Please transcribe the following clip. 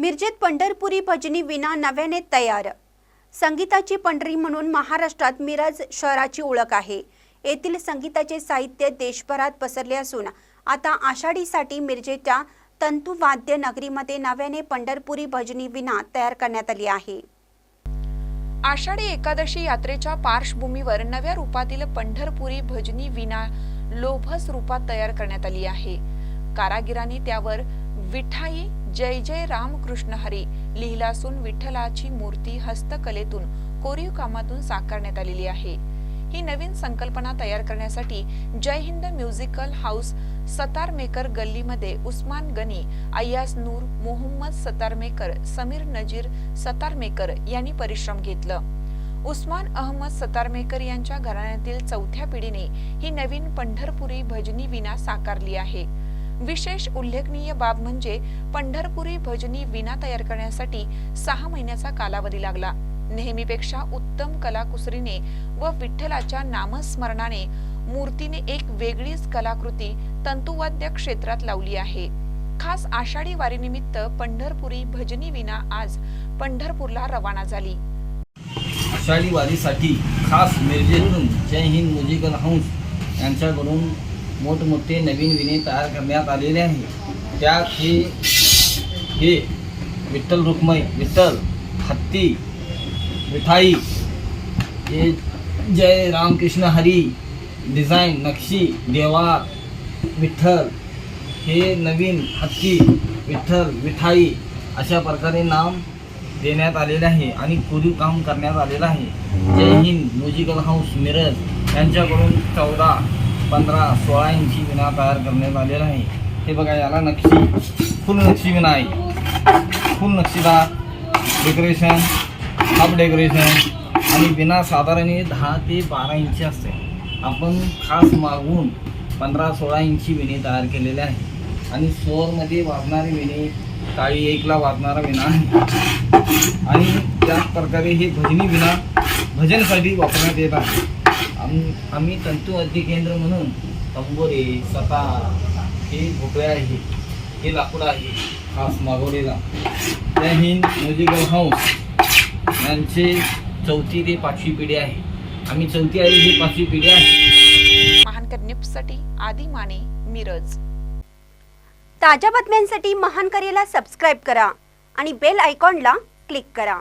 मिरजेत पंढरपुरी भजनी विना नव्याने तयार. संगीताची पंढरी म्हणून महाराष्ट्रात मिरज शहराची ओळख आहे. येथील संगीताचे साहित्य देशभरात पसरले असून आता आषाढीसाठी मिरजेच्या तंतुवाद्य नगरीमध्ये नव्याने पंढरपुरी भजनी विना तयार करण्यात आली आहे. आषाढी एकादशी यात्रेच्या पार्श्वभूमीवर नव्या रूपातील पंढरपुरी भजनी विना लोभस रूपात तयार करण्यात आली आहे. कारागिरांनी त्यावर विठाई जय जय रामकृष्ण हरी लिहिला असून विठ्ठलाची मूर्ती हस्तकलेतून कोरीव कामातून साकारण्यात आलेली आहे. ही नवीन संकल्पना तयार करण्यासाठी जय हिंद म्युझिकल हाऊस सतारमेकर गल्लीमध्ये उस्मान गनी अय्यास नूर मोहम्मद सतारमेकर समीर नजीर सतारमेकर यांनी परिश्रम घेतलं. उस्मान अहमद सतारमेकर यांच्या घराण्यातील चौथ्या पिढीने ही नवीन पंढरपुरी भजनी विना साकारली आहे. विशेष उल्लेखनीय बाब म्हणजे पंढरपुरी भजनी विना तयार करण्यासाठी सहा महिन्याचा कालावधी लागला. नेहमीपेक्षा उत्तम कलाकुसरीने व विठ्ठलाच्या नामस्मरणाने मूर्तीने एक वेगळीच कलाकृती तंतुवाद्य क्षेत्रात लावली आहे. खास आषाढी वारीनिमित्त पंढरपुरी भजनी विना आज पंढरपूरला रवाना झाली. आषाढी वारीसाठी खास मिरजेतून जय हिंद म्युझिकल हाऊस यांच्याकडून मोठमोठे नवीन विने तयार करण्यात आलेले आहे. त्यात हे हे विठ्ठल रुक्मय विठ्ठल हत्ती मिठाई हे जय रामकृष्ण हरी डिझाईन नक्षी देवा विठ्ठल हे नवीन हत्ती विठ्ठल मिठाई अशा प्रकारे नाम देण्यात आलेले आहे आणि कोरीव काम करण्यात आलेलं आहे. जय हिंद म्युझिकल हाऊस मिरज यांच्याकडून चौदा पंधरा सोळा इंची विना तयार करण्यात आलेला आहे. हे बघा याला नक्षी फुल नक्षी विना आहे. फुल नक्षीदार डेकोरेशन हाफ डेकोरेशन आणि विना साधारण दहा ते बारा इंची असते. आपण खास मागवून पंधरा सोळा इंची विणे तयार केलेले आहे. आणि स्टोअरमध्ये वाजणारे विणे काळी एकला वाजणारा विना आहे. आणि त्याच प्रकारे हे भजनी विना भजनसाठी वापरण्यात येत आहे. आम आम्ही तंतुवाद्य केंद्र म्हणून तंबोरे सतार हे भोपळे आहे हे लाकूड आहे खास मागवलेला. Jai Hind musical house. यांचे चौथी ते पाचवी पिढी आहे. आम्ही चौथी आहे ही पाचवी पिढी आहे. महानकर निप्ससाठी आदी माने मिरज. ताज्या बातम्यांसाठी महान करेला सबस्क्राईब करा आणि बेल आयकॉनला क्लिक करा.